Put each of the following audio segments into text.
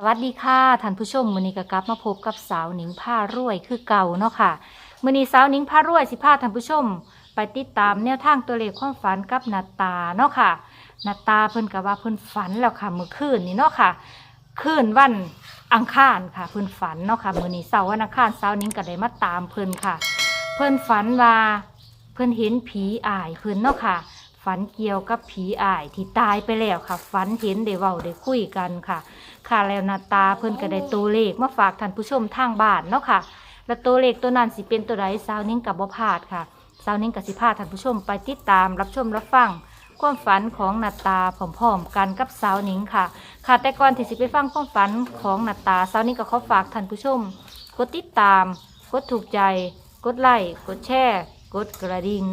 สวัสดีค่ะท่านผู้ชมมือนี้ก็กลับมาพบกับสาวหนิงผ้ารวยคือเก่าเนาะค่ะมือนี้สาวหนิงผ้ารวยสิพาท่านผู้ชม ไปติดตามแนวทางตัวเลขความฝันกับนาตาเนาะค่ะนาตาเพิ่นก็ว่าเพิ่นฝันแล้วค่ะเมื่อคืนนี้เนาะค่ะคืนวันอังคารค่ะเพิ่นฝันเนาะค่ะมือนี้เสาร์วันอังคารสาวหนิงก็ได้มาตามเพิ่นค่ะ เพิ่นฝันว่าเพิ่นเห็นผีอายเพิ่นเนาะค่ะ ฝันเกี่ยวกับผีอายที่ตายไปแล้วค่ะฝันเห็นได้เว้าได้คุยกันค่ะ ค่ะแล้วนาตาเพิ่นก็ได้ตัวเลขมาฝากท่านผู้ชมทางบ้านเนาะค่ะ แล้วตัวเลขตัวนั้นสิเป็นตัวใดสาวนิ้งกับบ่พลาดค่ะสาวนิ้งกับสิพาท่านผู้ชมไปติดตามรับชมรับฟังความฝันของนาตาพร้อมๆกันกับสาวนิ้งค่ะ ค่ะแต่ก่อนที่สิไปฟังความฝันของนาตาสาวนิ้งก็ขอฝากท่านผู้ชม กดติดตาม กดถูกใจ กดไลค์กดแชร์ กดกระดิ่ง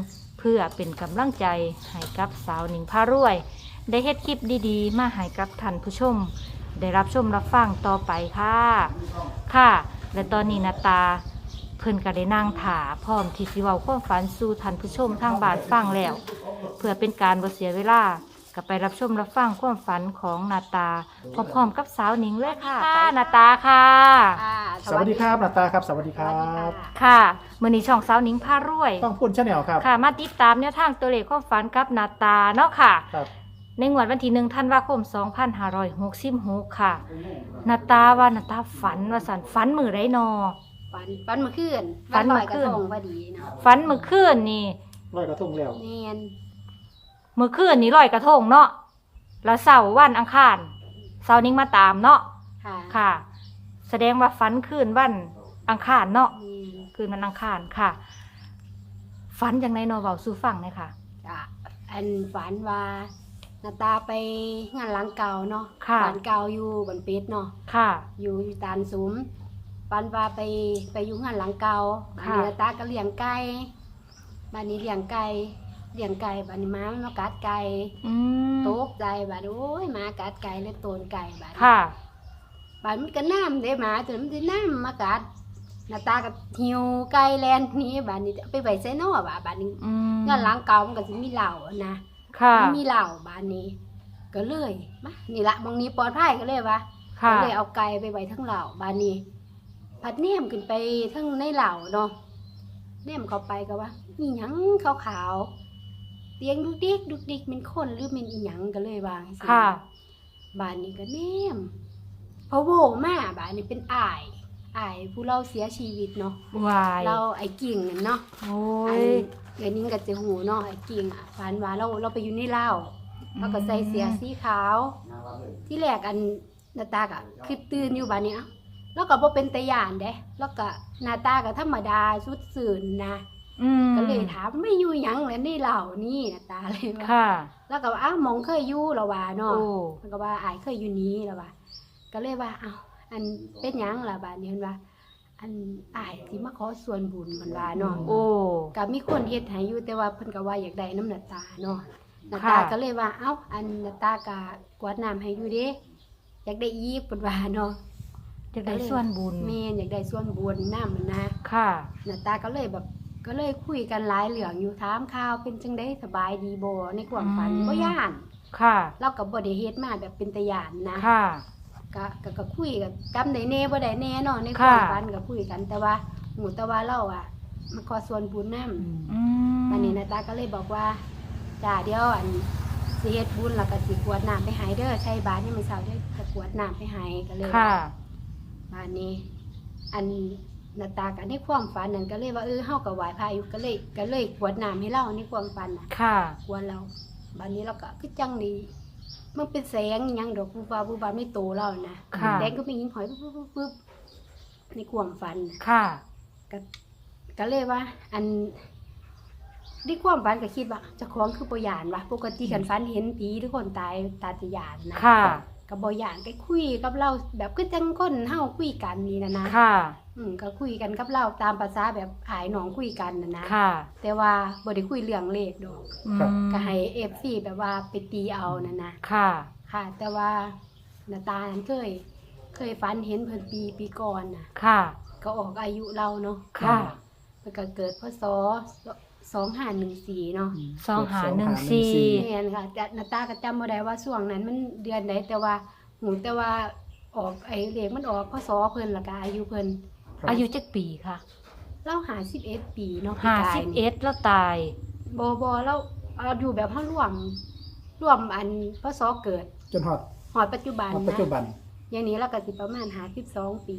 พื่อเป็นกำลังใจให้กับสาวนิ้งพารวย ได้เฮ็ดคลิปดีๆ มาให้กับท่านผู้ชม ได้รับชมรับฟังต่อไปค่ะ ค่ะ และตอนนี้นาตา เพิ่นก็ได้นั่งถาพร้อมที่สิเว้าความฝันสู่ท่านผู้ชมทางบ้านฟังแล้ว เพื่อเป็นการบ่เสียเวลาก็ไปรับชมรับฟังความฝันของนาตาพร้อมๆกับสาวหนิงเลยค่ะ ค่ะนาตาค่ะ ค่ะ สวัสดีครับนาตาครับ สวัสดีคสรัวัสดีบค่ะค่ะมื้อนี้ช่องสาวหนิงพารวยต้องพูดชาแนลครับค่ะ มาติดตามแนวทางตัวเลขความฝันกับนาตาเนาะค่ะ ครับในงวดวันที่หนึ่งธันวาคม 2566 ค่ะนาตาว่านาตาฝันว่าสันฝันมือไรนอฝันฝันเมื่อคืนฝันเมื่ลออยกระคืนทงพอดีเนาะฝันมือคืนนี่ร้อยกระทงแล้วเนียนมือคืนนี่ลอยกระทงเนาะแล้วเสาร์วันอังคารเสาร์นี้มาตามเนาะค่ะค่ะ แสดงว่าฝันคืนวันอังคารเนาะเนียนคืนวันอังคารค่ะ ฝันจังไดเนาะเว้าสู่ฟังเลยค่ะ จ้ะอันฝันว่าหนาตาไปงานหล้างเก่าเนาะค่ะ ฝันเก่าอยู่บันเป็ดเนาะ ค่ะ อยู่อยู่ตานสุมฝันว่าไปไปอยู่งานหลังเก่าบันค่ะนี้หนาตาก็เลี้ยงไก่บันนี้เลี้ยงไก่เลี้ยงไก่บันนี้ม้ามันมากัดไก่อืมตกใจบัดโอ้ยหมากัดไก่เลยโตนไก่บัดค่ะ บัดมันก็น้ำเด้หมาจนมันจะน้ำมากัดหน้าตาก็หิวไก่แลนหนี้บัดนี้เอาไปไว้ใส่นอบ่าบัดนี้อืมเงินหล้างเก่ามันก็สิมีเหล้านะค่ะมันมีเหล้าบัดนี้ ก็เลยมานี่ละบางนี้ปลอดภัยก็เลยว่าค่ะก็เลยเอาไก่ไปไว้ทั้งเหล้าบัดนี้พัดเนียมขึ้นไปทั้งในเหล้าเนาะเนียมเข้าไปก็ว่าอีหยังขาวๆเตียงดุกดิกดุกดิกเป็นคนหรือเป็นอีหยังก็เลยวาจังซี้ค่ะ บ้านนี้ก็แนม พอโบมาบ้านนี้เป็นอายอายผู้เราเสียชีวิตเนาะวายเราไอ้กิ่งนั่นเนาะโอ้อันยเดี๋ยวนี้ก็จะหูเนาะไอ้กิ่งอะฝันว่าเราเราไปอยู่ในเล่าวเราก็ใส่เสียสีขาว ที่แรกอันหน้าตาก็คือตื่นอยู่บ้านนี้เอ้าแล้วก็บ่เป็นตะยานเด้แล้วก็หน้าตาก็ธรรมดาสุดสื่นนะอืมก็เลยถามไม่อยู่หยังแล้วในเหล่านี่หน้าตาเลยว่าค่ะแล้วก็ว่าอ้าวหมองเคยอยู่แล้วว่าเนาะโอ้มันก็ว่าอายเคยอยู่นี้แล้วว่า ก็เลยว่าเอาอันเป็นหยังล่ะบาดนี้เพิ่นว่า อันอายที่มาขอส่วนบุญมันว่าเนาะโอ้ ก็มีคนเฮ็ดให้อยู่แต่ว่าเพิ่นก็ว่าอยากได้น้ำหน้าตาเนาะหน้าค่ะตาก็เลยว่าเอ้าอันหน้าตาก็กวาดน้ำให้อยู่เด้อยากได้อีกเพิ่นว่าเนาะจะได้ส่วนบุญแม่นอยากได้ส่วนบุญน้ำมันนะ ค่ะหน้าตาก็เลยแบบก็เลยคุยกันหลายเรื่องอยู่ถามข่าวเป็นจังได๋สบายดีบ่ในความฝันอืมบ่ย่านค่ะ เราก็บ่ได้เฮ็ดมาแบบเป็นตะยานนะ ค่ะ ก็ก็ก็คุยกับกำได้แน่บ่ได้แน่เนาะในคค่ะวามฝันก็คุยกันแต่ว่าหมู่แต่ว่าเราอะมาขอส่วนบุญนำอืมวันนี้นาตาก็เลยบอกว่าจ้าเดี๋ยวอันสิเฮ็ดบุญแล้วก็สิกรวดน้ำไปให้เด้อใช้บาตรนี่มื้อเช้าเด้อจะกรวดน้ำไปให้ก็เลยค่ะบ้านนี้ อันนาตาก็ในความฝันนั่นก็เลยว่าเออเฮาก็ไหว้พระอยู่ก็เลยก็เลยกรวดน้ำให้เราในความฝันน่ะค่ะกวนเราบ้านนี้เราก็คือจังดี มันเป็นแสงหยังดอกบูบาบูบาไม่โตเรานะค่ะแดงก็มีหินหอยปุ๊บปุ๊บปุ๊บปุ๊บในความฝันน่ะค่ะ ก็ก็เลยว่า อันในความฝันก็คิดว่าเจะคล้าของคือปยานวะปกติกันฝันเห็นผีหรือคนตายตาจะยานนะค่ะ กับบยานก็คุยกับเราแบบคือจังคนเฮาคุยกันนี่นะนะ ค่ะ อืมก็คุยกันกับเราตามภาษาแบบอายหนองคุยกันนะนะค่ะแต่ว่าบ่ได้คุยเรื่องเลขดอกอืมก็ให้เอฟซีแบบว่าไปตีเอานะนะค่ะ ค่ะ แต่ว่าหน้าตานั้นเคย เคยฝันเห็นเพิ่นปีปีก่อนน่ะ ค่ะ ก็ออกอายุเราเนาะค่ะ มันก็เกิดพศสองห้าหนึ่งสี่เนาะ สองหาหนึ่งสี่แม่นค่ะแต่หน้าตาก็จำบ่ได้ว่าช่วงนั้นมันเดือนใดแต่ว่าหูแต่ว่าออกไอ้เลขมันออกพศเพิ่นและก็อายุเพิ่นครับ อายุจักปีค่ะเล่าหาสิบเอ็ดปีเนาะห้าพี่กสิยบนี่ เอ็ดแล้วตาย บอบอแล้วเอาอยู่แบบห้าร่วมร่วมอันพศเกิดจนฮอดหอดปัจจุบันฮอดนะปัจจุบันอย่างนี้เราก็สิประมาณหาสิบสองปี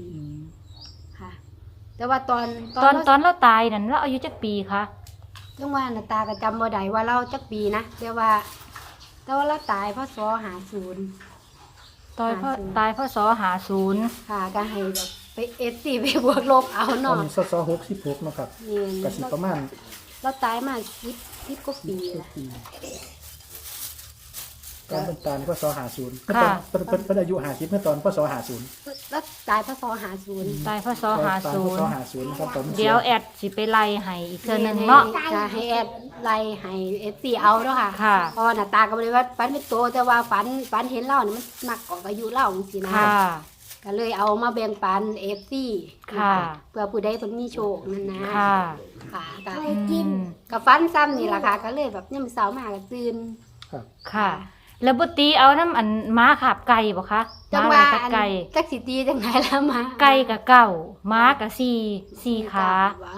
ค่ะ แต่ว่าตอนตอนเราตอนเราตายนั่นเราอายุจักปีคะจังว่าหน้าตาก็จำบ่ได้ว่าเราจักปีนะแต่ว่าแต่ว่าเราตายพศหาศูนย์ตายพ่อห้าศูนย์ตายพ่อสอหาศูนย์ค่ะก็ให้แบบ ไปเอสซีไปบวกลบเอาตอนเนาะนี้สสหกสิบหกเนาะครับนี่กสิประมาณเราตายมาสิบสิบกว่าปีสิบละ ปีตอนเป็นตายพศหาศูนย์ค่ะเป็นเป็นเป็นอายุหาสิบเมื่อตอนพศหาศูนย์แล้วตายพศหาศูนย์ตายพ่อสอหาตอนศูพนศย์หาศูนย์นะครับตอนนี้เดี๋ยวแอดสิไปไล่ให้อีกเทื่อหนึงเนาะ จะให้แอดไล่ให้เอสซีเอาเนาะค่ะค่ะ เพราะว่าหน้าตาก็บ่ได้ว่าฝันเป็นโตแต่ว่าฝันฝันเห็นเล่านี่มันมักออกอายุเล่าจริงๆนะ ค่ะ ก็เลยเอามาแบ่งปันเอฟซีค่ะเพื่อผู้ใดเพิ่นมีโชคนั่นนะค่ะ ค่ะก็อืมก็ฝันซ้ำนี่ล่ะค่ะ ก็เลยแบบยามเช้ามาก็ตื่นครับค่ะ แล้วบุตรีเอาน้ำอันม้าขับไก่บ่คะจังม้าว่าอะไรกับอันไก่จักสิตีจังไดแล้วมาไก่กับเก่าม้ากับสี่สี่ขาว่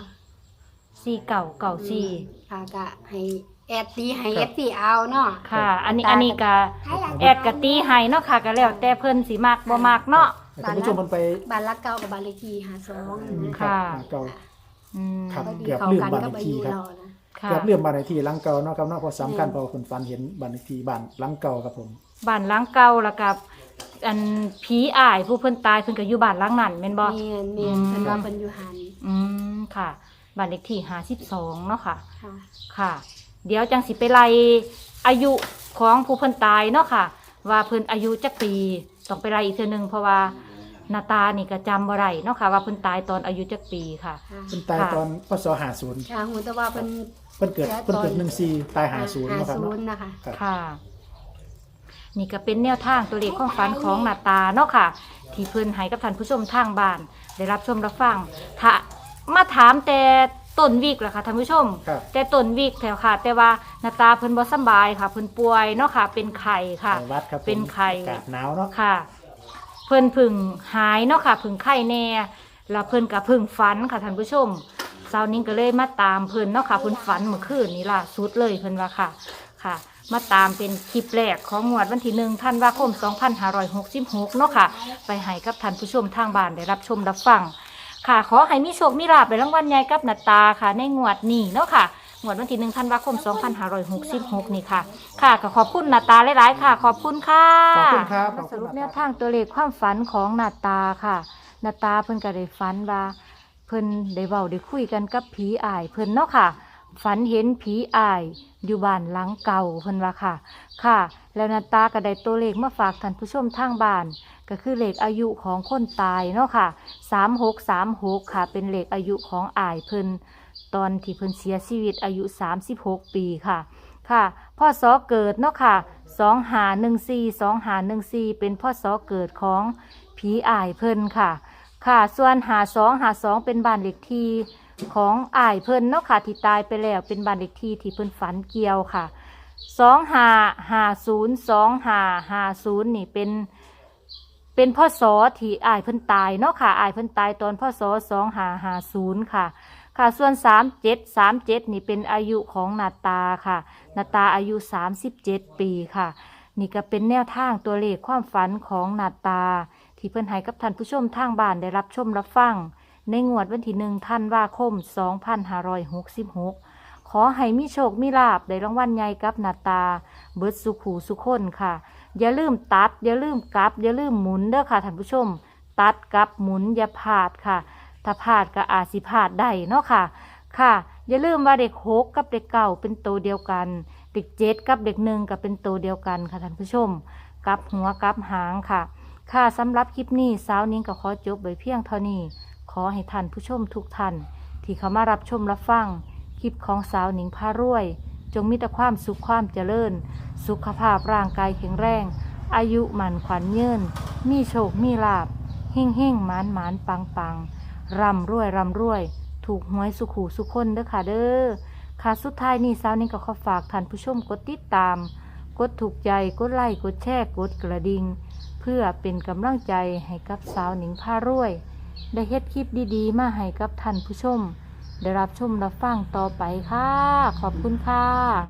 สี่เก่าเก่าสี่ค่ะก็ให้แอดตีให้เอฟซีเอาเนาะค่ะ อันนี้อันนี้ก็แอดกะตีให้เนาะค่ะก็แล้วแต่เพิ่นสิมักบ่มักเนาะ ให้ท่านผู้ชมมันไปบ้านลักเก่ากับบ้านเลขที่52นะค่ะหาเก่าอืมครับพอดีเกือบเข้าลืมกันบ้านกับเลขอาที่ยุครับเรานะค่ะเกือบเรื่องบ้านเลขที่หลังเก่าเนาะครับเนาะเพอสำคัญเพอคนฟันเห็นบ้านเลขที่บ้านหลังเก่าครับผมบ้านหลังเก่าแล้วกับอันผีอายผู้เพิ่นตายเพิ่นก็อยู่บ้านหลังนั้นแม่นบ่ เมียนเมียนอืมเพิ่นว่าเพิ่นอยู่หันอืมค่ะบ้านเลขที่52เนาะค่ะ ค่ะ ค่ะ เดี๋ยวจังสิไปไล่อายุของผู้เพิ่นตายเนาะค่ะ ว่าเพิ่นอายุจักปีต้องไปไล่อีกเทื่อหนึงเพราะว่าห น้าตานี่ก็จำบ่ได้เนาะค่ะว่าเพิ่นตายตอนอายุจักปีค่ะ ค่ะเป็นตายค่ะตอนพศหาศูนย์ค่ะหูแต่ว่าเพิ่นเพิ่นเกิดเพิ่นเกิดหนึ่งสี่ตายหาศูนย์หาเนาะครับศูเนาะนย์นะคะ ครับ ค่ะ นี่ก็เป็นแนวทางตัวเลขความฝันของหน้าตาเนาะค่ะ ที่เพิ่นให้กับท่านผู้ชมทางบ้าน ได้รับชมรับฟังถ้ามาถามแต่ต้นวิกล่ะค่ะท่านผู้ชม ครับ แต่ต้นวิกแถวค่ะ แต่ว่าหน้าตาเพิ่นบ่สำบายค่ะเพิ่นป่วยเนาะค่ะ เป็นไข้ค่ะไข้หวัดครับผมเป็นไข้ อากาศหนาวเนาะ ค่ะ เพิ่นพึ่งหายเนาะค่ะพึ่งไข้แน่แล้วเพิ่นก็พึ่งฝันค่ะท่านผู้ชมเช้านี้ก็เลยมาตามเพิ่นเนาะค่ะเพิ่นฝันเมื่อคืนนี้ล่ะสุดเลยเพิ่นว่าค่ะค่ะ มาตามเป็นคลิปแรกของงวดวันที่หนึ่งธันว่าคม 2566 เนาะค่ะ ไปให้กับท่านผู้ชมทางบ้านได้รับชมรับฟัง ค่ะ ขอให้มีโชคมีลาภในรางวัลใหญ่กับนาตาค่ะ ในงวดนี้เนาะค่ะ งวดวันที่หนึ่งธันวาคม 2566 นี่ค่ะ ค่ะก็ขอบคุณหนาตาหลายๆ ค่ะ ขอบคุณค่ะขอบคุณครับขมาอบสคุณรุปนะแนควรับทางตัวเลขความฝันของหนาตาค่ะหนาตาเพิ่นก็ได้ฝันว่าเพิ่นได้เว้าได้คุยกันกับผีอายเพิ่นเนาะค่ะ ฝันเห็นผีอายอยู่บ้านหลังเก่าเพิ่นว่าค่ะ ค่ะ แล้วหนาตาก็ได้ตัวเลขมาฝากท่านผู้ชมทางบ้าน ก็คือเลขอายุของคนตายเนาะค่ะสามหกสามหกค่ะ เป็นเลขอายุของอายเพิ่น ตอนที่เพิ่นเสียชีวิตอายุสามสิบหกปีค่ะค่ะพ่อสอเกิดเนาะค่ะสองหาหนึ่งสี่สองหาหนึ่งสี่เป็นพ่อสอเกิดของผีอายเพิ่นค่ะ ค่ะส่วนหาสองหาสองเป็นบ้านเลขที่ของอายเพิ่นเนาะค่ะที่ตายไปแล้วเป็นบ้านเลขที่ที่เพิ่นฝันเกี่ยวค่ะสองหาหาศูนย์สองหาหาศูนย์นี่เป็นเป็นพ่อสอที่อายเพิ่นตายเนาะค่ะอายเพิ่นตายตอนพ่อสอสองหาหาศูนย์ค่ะ ค่ะส่วนสามเจ็ดสามเจ็ดนี่เป็นอายุของนาตาค่ะนาตาอายุสามสิบเจ็ดปีค่ะ นี่ก็เป็นแนวทางตัวเลขความฝันของนาตา ที่เพิ่อนให้กับท่านผู้ชมทางบ้านได้รับชมรับฟัง ในงวดวันที่หนึ่งธันว่าคม 2566 ขอให้มีโชคมีลาบได้รางวัลใหญ่กับนาตา เบิร์ดสุขูสุขคนค่ะ อย่าลืมตัด อย่าลืมกลับ อย่าลืมหมุนเด้อค่ะท่านผู้ชม ตัดกลับหมุนอย่าพลาดค่ะ ถ้าพลาดก็อาจสิพลาดได้เนาะค่ะ ค่ะ อย่าลืมว่าเด็กหกกับเด็กเก่าเป็นตัวเดียวกัน เด็กเจ็ดกับเด็กหนึ่งก็เป็นตัวเดียวกันค่ะท่านผู้ชมกับหัวกับหางค่ะ ค่ะสำหรับคลิปนี้สาวนิ้งก็ขอจบไว้เพียงเท่านี้ ขอให้ท่านผู้ชมทุกท่านที่เข้ามารับชมรับฟัง คลิปของสาวหนิงพารวย จงมีแต่ความสุขความเจริญ สุขภาพร่างกายแข็งแรง อายุหมันขวัญยืนมีโชคมีลาบเฮ่งเฮ่งหมานหมานปังปัง ร่ำรวยร่ำรวย ถูกหวยสุขหูสุขคนเด้อค่ะเด้อค่ะสุดท้ายนี้สาวนิ้งก็ขอฝากท่านผู้ชมกดติดตาม กดถูกใจกดไลค์กดแชร์กดกระดิ่งเพื่อเป็นกำลังใจให้กับสาวหนิงผ้ารวย ได้เฮ็ดคลิปดีๆ มาให้กับท่านผู้ชม ได้รับชมรับฟังต่อไปค่ะ ขอบคุณค่ะ